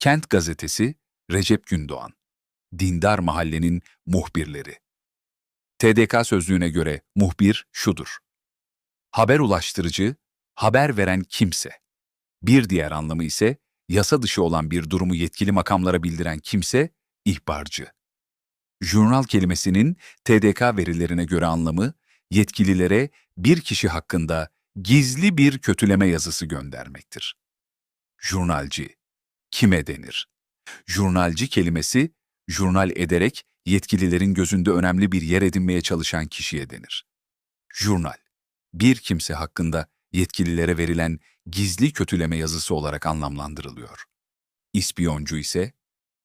Kent Gazetesi, Recep Gündoğan. Dindar Mahallenin Muhbirleri. TDK sözlüğüne göre muhbir şudur. Haber ulaştırıcı, haber veren kimse. Bir diğer anlamı ise yasa dışı olan bir durumu yetkili makamlara bildiren kimse, ihbarcı. Jurnal kelimesinin TDK verilerine göre anlamı, yetkililere bir kişi hakkında gizli bir kötüleme yazısı göndermektir. Jurnalci, kime denir? Jurnalci kelimesi, jurnal ederek yetkililerin gözünde önemli bir yer edinmeye çalışan kişiye denir. Jurnal, bir kimse hakkında yetkililere verilen gizli kötüleme yazısı olarak anlamlandırılıyor. İspiyoncu ise,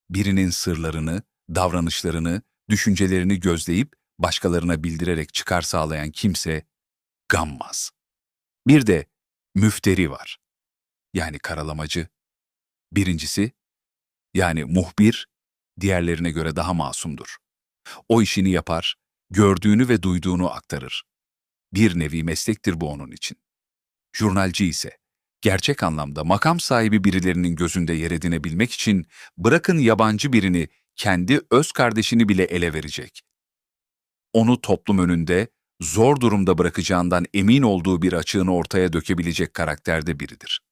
birinin sırlarını, davranışlarını, düşüncelerini gözleyip başkalarına bildirerek çıkar sağlayan kimse, gammaz. Bir de müfteri var. Yani karalamacı. Birincisi, yani muhbir, diğerlerine göre daha masumdur. O işini yapar, gördüğünü ve duyduğunu aktarır. Bir nevi meslektir bu onun için. Jurnalci ise, gerçek anlamda makam sahibi birilerinin gözünde yer edinebilmek için bırakın yabancı birini, kendi öz kardeşini bile ele verecek. Onu toplum önünde zor durumda bırakacağından emin olduğu bir açığını ortaya dökebilecek karakterde biridir.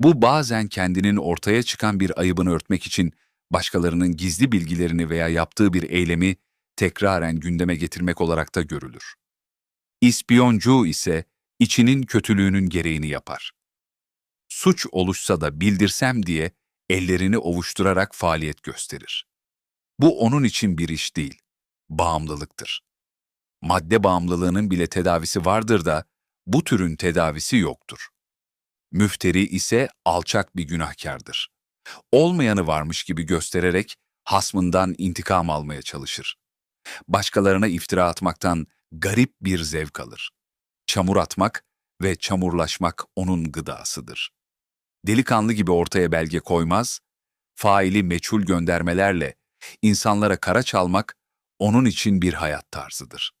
Bu bazen kendinin ortaya çıkan bir ayıbını örtmek için başkalarının gizli bilgilerini veya yaptığı bir eylemi tekraren gündeme getirmek olarak da görülür. İspiyoncu ise içinin kötülüğünün gereğini yapar. Suç oluşsa da bildirsem diye ellerini ovuşturarak faaliyet gösterir. Bu onun için bir iş değil, bağımlılıktır. Madde bağımlılığının bile tedavisi vardır da bu türün tedavisi yoktur. Müfteri ise alçak bir günahkardır. Olmayanı varmış gibi göstererek hasmından intikam almaya çalışır. Başkalarına iftira atmaktan garip bir zevk alır. Çamur atmak ve çamurlaşmak onun gıdasıdır. Delikanlı gibi ortaya belge koymaz, faili meçhul göndermelerle insanlara kara çalmak onun için bir hayat tarzıdır.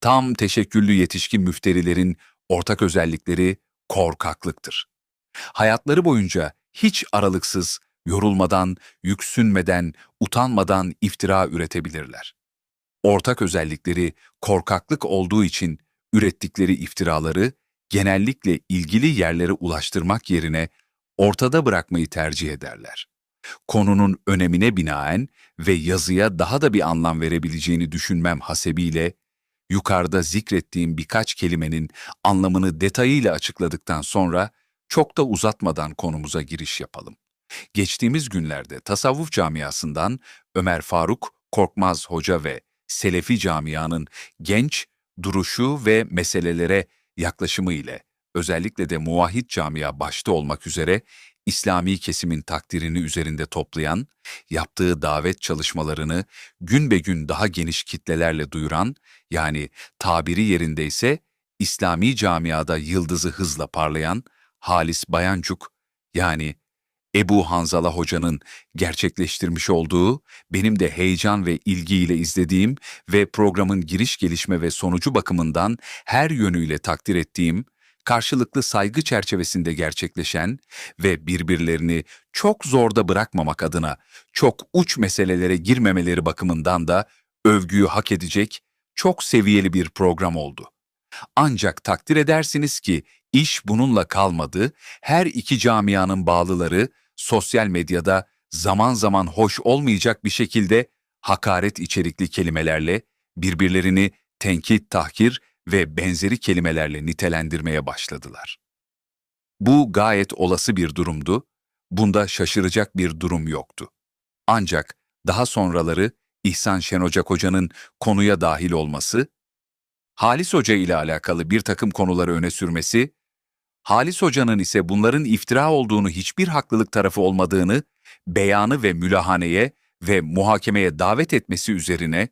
Tam teşekküllü yetişkin müfterilerin ortak özellikleri korkaklıktır. Hayatları boyunca hiç aralıksız, yorulmadan, yüksünmeden, utanmadan iftira üretebilirler. Ortak özellikleri korkaklık olduğu için ürettikleri iftiraları genellikle ilgili yerlere ulaştırmak yerine ortada bırakmayı tercih ederler. Konunun önemine binaen ve yazıya daha da bir anlam verebileceğini düşünmem hasebiyle yukarıda zikrettiğim birkaç kelimenin anlamını detayıyla açıkladıktan sonra çok da uzatmadan konumuza giriş yapalım. Geçtiğimiz günlerde tasavvuf camiasından Ömer Faruk Korkmaz Hoca ve Selefi camianın genç, duruşu ve meselelere yaklaşımı ile özellikle de muvahhid camia başta olmak üzere İslami kesimin takdirini üzerinde toplayan, yaptığı davet çalışmalarını gün be gün daha geniş kitlelerle duyuran, yani tabiri yerindeyse İslami camiada yıldızı hızla parlayan Halis Bayancuk, yani Ebu Hanzala Hoca'nın gerçekleştirmiş olduğu, benim de heyecan ve ilgiyle izlediğim ve programın giriş gelişme ve sonucu bakımından her yönüyle takdir ettiğim, karşılıklı saygı çerçevesinde gerçekleşen ve birbirlerini çok zorda bırakmamak adına çok uç meselelere girmemeleri bakımından da övgüyü hak edecek çok seviyeli bir program oldu. Ancak takdir edersiniz ki iş bununla kalmadı, her iki camianın bağlıları sosyal medyada zaman zaman hoş olmayacak bir şekilde hakaret içerikli kelimelerle birbirlerini tenkit, tahkir ve benzeri kelimelerle nitelendirmeye başladılar. Bu gayet olası bir durumdu, bunda şaşıracak bir durum yoktu. Ancak daha sonraları İhsan Şenocak Hoca'nın konuya dahil olması, Halis Hoca ile alakalı bir takım konuları öne sürmesi, Halis Hoca'nın ise bunların iftira olduğunu hiçbir haklılık tarafı olmadığını, beyanı ve mülahaneye ve muhakemeye davet etmesi üzerine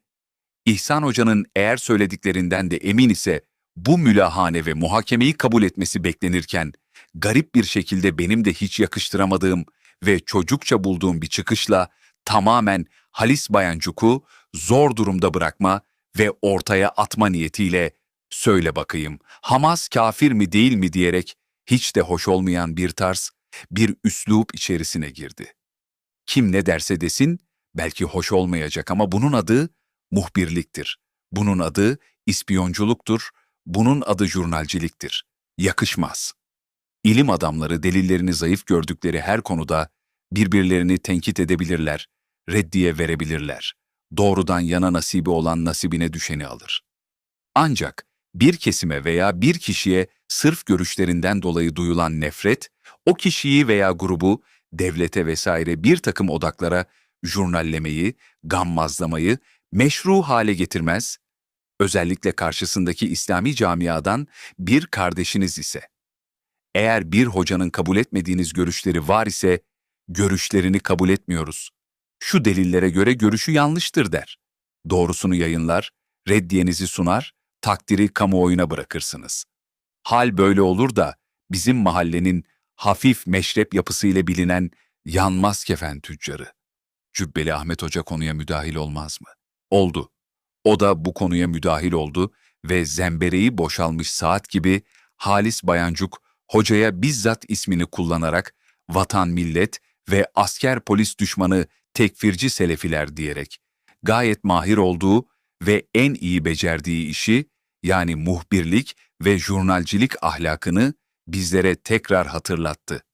İhsan Hoca'nın eğer söylediklerinden de emin ise bu mülahane ve muhakemeyi kabul etmesi beklenirken, garip bir şekilde benim de hiç yakıştıramadığım ve çocukça bulduğum bir çıkışla tamamen Halis Bayancuk'u zor durumda bırakma ve ortaya atma niyetiyle söyle bakayım Hamas kafir mi değil mi diyerek hiç de hoş olmayan bir tarz, bir üslup içerisine girdi. Kim ne derse desin, belki hoş olmayacak ama bunun adı muhbirliktir. Bunun adı ispiyonculuktur, bunun adı jurnalciliktir. Yakışmaz. İlim adamları delillerini zayıf gördükleri her konuda birbirlerini tenkit edebilirler, reddiye verebilirler. Doğrudan yana nasibi olan nasibine düşeni alır. Ancak bir kesime veya bir kişiye sırf görüşlerinden dolayı duyulan nefret, o kişiyi veya grubu devlete vesaire bir takım odaklara jurnallemeyi, gammazlamayı meşru hale getirmez, özellikle karşısındaki İslami camiadan bir kardeşiniz ise. Eğer bir hocanın kabul etmediğiniz görüşleri var ise, görüşlerini kabul etmiyoruz. Şu delillere göre görüşü yanlıştır der. Doğrusunu yayınlar, reddiyenizi sunar, takdiri kamuoyuna bırakırsınız. Hal böyle olur da bizim mahallenin hafif meşrep yapısıyla bilinen yanmaz kefen tüccarı. Cübbeli Ahmet Hoca konuya müdahil olmaz mı? Oldu. O da bu konuya müdahil oldu ve zembereği boşalmış saat gibi Halis Bayancuk hocaya bizzat ismini kullanarak vatan millet ve asker polis düşmanı tekfirci selefiler diyerek gayet mahir olduğu ve en iyi becerdiği işi yani muhbirlik ve jurnalcilik ahlakını bizlere tekrar hatırlattı.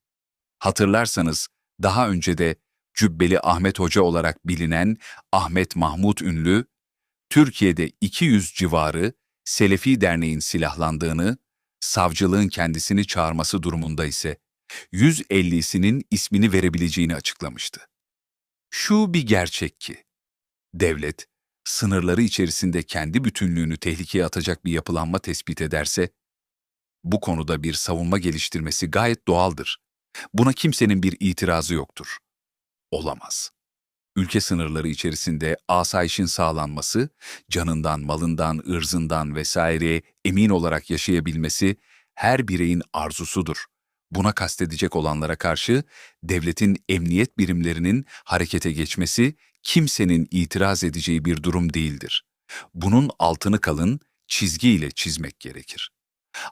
Hatırlarsanız daha önce de Cübbeli Ahmet Hoca olarak bilinen Ahmet Mahmut Ünlü, Türkiye'de 200 civarı Selefi Derneğin silahlandığını, savcılığın kendisini çağırması durumunda ise 150'sinin ismini verebileceğini açıklamıştı. Şu bir gerçek ki, devlet, sınırları içerisinde kendi bütünlüğünü tehlikeye atacak bir yapılanma tespit ederse, bu konuda bir savunma geliştirmesi gayet doğaldır. Buna kimsenin bir itirazı yoktur. Olamaz. Ülke sınırları içerisinde asayişin sağlanması, canından, malından, ırzından vesaireye emin olarak yaşayabilmesi her bireyin arzusudur. Buna kastedecek olanlara karşı devletin emniyet birimlerinin harekete geçmesi kimsenin itiraz edeceği bir durum değildir. Bunun altını kalın çizgiyle çizmek gerekir.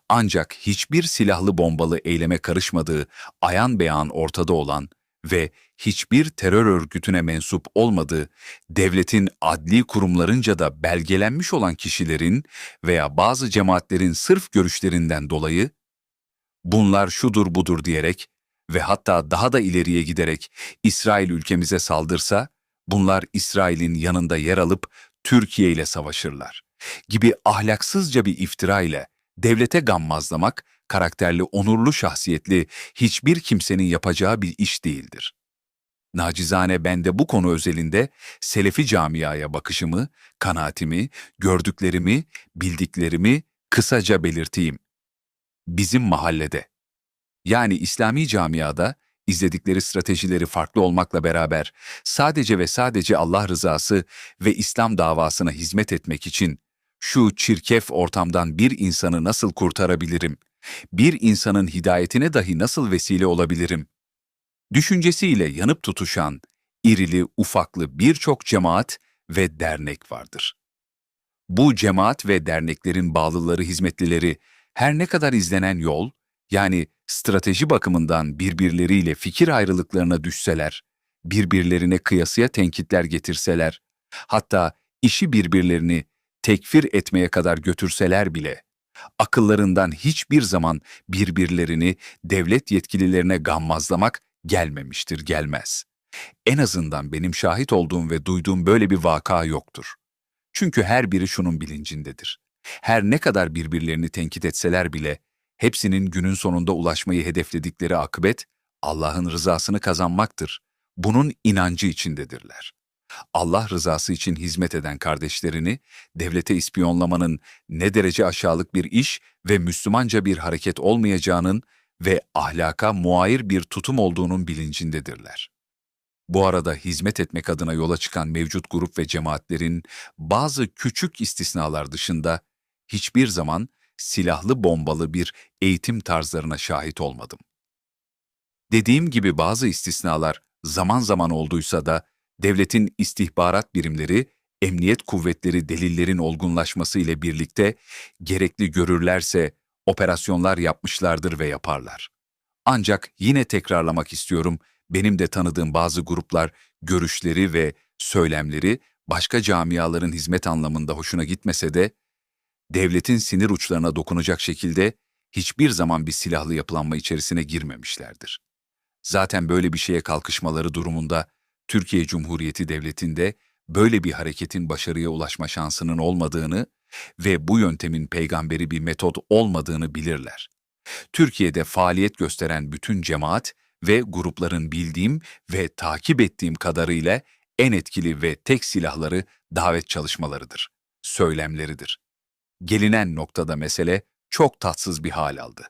Ancak hiçbir silahlı bombalı eyleme karışmadığı ayan beyan ortada olan ve hiçbir terör örgütüne mensup olmadığı, devletin adli kurumlarınca da belgelenmiş olan kişilerin veya bazı cemaatlerin sırf görüşlerinden dolayı, bunlar şudur budur diyerek ve hatta daha da ileriye giderek İsrail ülkemize saldırsa, bunlar İsrail'in yanında yer alıp Türkiye ile savaşırlar gibi ahlaksızca bir iftira ile devlete gammazlamak, karakterli, onurlu şahsiyetli hiçbir kimsenin yapacağı bir iş değildir. Nacizane ben de bu konu özelinde Selefi camiaya bakışımı, kanaatimi, gördüklerimi, bildiklerimi kısaca belirteyim. Bizim mahallede, yani İslami camiada izledikleri stratejileri farklı olmakla beraber sadece ve sadece Allah rızası ve İslam davasına hizmet etmek için şu çirkef ortamdan bir insanı nasıl kurtarabilirim? Bir insanın hidayetine dahi nasıl vesile olabilirim? Düşüncesiyle yanıp tutuşan, irili ufaklı birçok cemaat ve dernek vardır. Bu cemaat ve derneklerin bağlıları hizmetlileri her ne kadar izlenen yol, yani strateji bakımından birbirleriyle fikir ayrılıklarına düşseler, birbirlerine kıyasıya tenkitler getirseler, hatta işi birbirlerini tekfir etmeye kadar götürseler bile, akıllarından hiçbir zaman birbirlerini devlet yetkililerine gammazlamak gelmemiştir, gelmez. En azından benim şahit olduğum ve duyduğum böyle bir vaka yoktur. Çünkü her biri şunun bilincindedir. Her ne kadar birbirlerini tenkit etseler bile, hepsinin günün sonunda ulaşmayı hedefledikleri akıbet, Allah'ın rızasını kazanmaktır. Bunun inancı içindedirler. Allah rızası için hizmet eden kardeşlerini devlete ispiyonlamanın ne derece aşağılık bir iş ve Müslümanca bir hareket olmayacağının ve ahlaka muayir bir tutum olduğunun bilincindedirler. Bu arada hizmet etmek adına yola çıkan mevcut grup ve cemaatlerin bazı küçük istisnalar dışında hiçbir zaman silahlı bombalı bir eğitim tarzlarına şahit olmadım. Dediğim gibi bazı istisnalar zaman zaman olduysa da devletin istihbarat birimleri, emniyet kuvvetleri delillerin olgunlaşması ile birlikte gerekli görürlerse operasyonlar yapmışlardır ve yaparlar. Ancak yine tekrarlamak istiyorum, benim de tanıdığım bazı gruplar görüşleri ve söylemleri başka camiaların hizmet anlamında hoşuna gitmese de devletin sinir uçlarına dokunacak şekilde hiçbir zaman bir silahlı yapılanma içerisine girmemişlerdir. Zaten böyle bir şeye kalkışmaları durumunda Türkiye Cumhuriyeti Devleti'nde böyle bir hareketin başarıya ulaşma şansının olmadığını ve bu yöntemin peygamberi bir metot olmadığını bilirler. Türkiye'de faaliyet gösteren bütün cemaat ve grupların bildiğim ve takip ettiğim kadarıyla en etkili ve tek silahları davet çalışmalarıdır, söylemleridir. Gelinen noktada mesele çok tatsız bir hal aldı.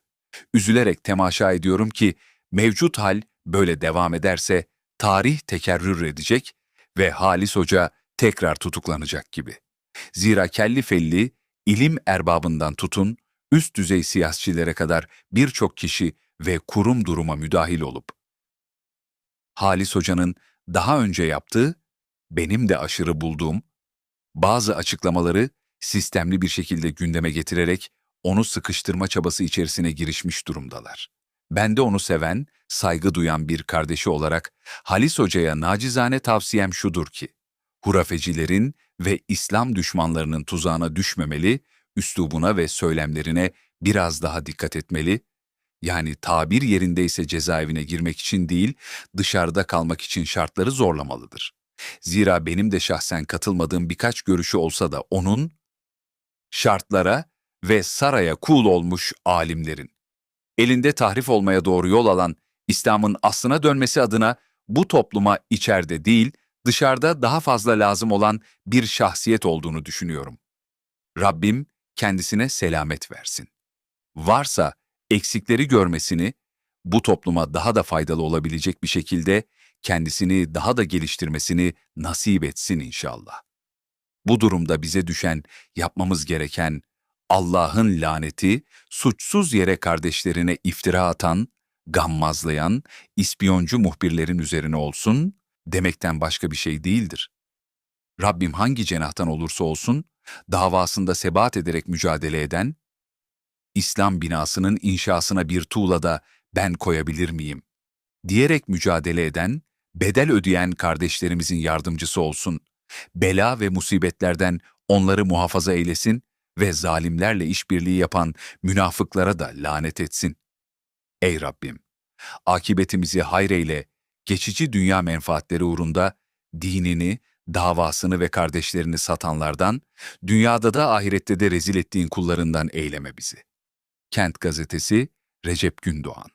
Üzülerek temaşa ediyorum ki mevcut hal böyle devam ederse tarih tekerrür edecek ve Halis Hoca tekrar tutuklanacak gibi. Zira kelli felli, ilim erbabından tutun, üst düzey siyasetçilere kadar birçok kişi ve kurum duruma müdahil olup, Halis Hoca'nın daha önce yaptığı, benim de aşırı bulduğum, bazı açıklamaları sistemli bir şekilde gündeme getirerek onu sıkıştırma çabası içerisine girişmiş durumdalar. Ben de onu seven, saygı duyan bir kardeşi olarak Halis Hoca'ya nacizane tavsiyem şudur ki, hurafecilerin ve İslam düşmanlarının tuzağına düşmemeli, üslubuna ve söylemlerine biraz daha dikkat etmeli, yani tabir yerindeyse cezaevine girmek için değil, dışarıda kalmak için şartları zorlamalıdır. Zira benim de şahsen katılmadığım birkaç görüşü olsa da onun, şartlara ve saraya kul olmuş alimlerin, elinde tahrif olmaya doğru yol alan İslam'ın aslına dönmesi adına bu topluma içeride değil, dışarıda daha fazla lazım olan bir şahsiyet olduğunu düşünüyorum. Rabbim kendisine selamet versin. Varsa eksikleri görmesini, bu topluma daha da faydalı olabilecek bir şekilde kendisini daha da geliştirmesini nasip etsin inşallah. Bu durumda bize düşen, yapmamız gereken Allah'ın laneti, suçsuz yere kardeşlerine iftira atan, gammazlayan, ispiyoncu muhbirlerin üzerine olsun demekten başka bir şey değildir. Rabbim hangi cenahtan olursa olsun, davasında sebat ederek mücadele eden, İslam binasının inşasına bir tuğla da ben koyabilir miyim? diyerek mücadele eden, bedel ödeyen kardeşlerimizin yardımcısı olsun, bela ve musibetlerden onları muhafaza eylesin ve zalimlerle işbirliği yapan münafıklara da lanet etsin. Ey Rabbim! Akibetimizi hayreyle, geçici dünya menfaatleri uğrunda dinini, davasını ve kardeşlerini satanlardan, dünyada da ahirette de rezil ettiğin kullarından eyleme bizi. Kent Gazetesi Recep Gündoğan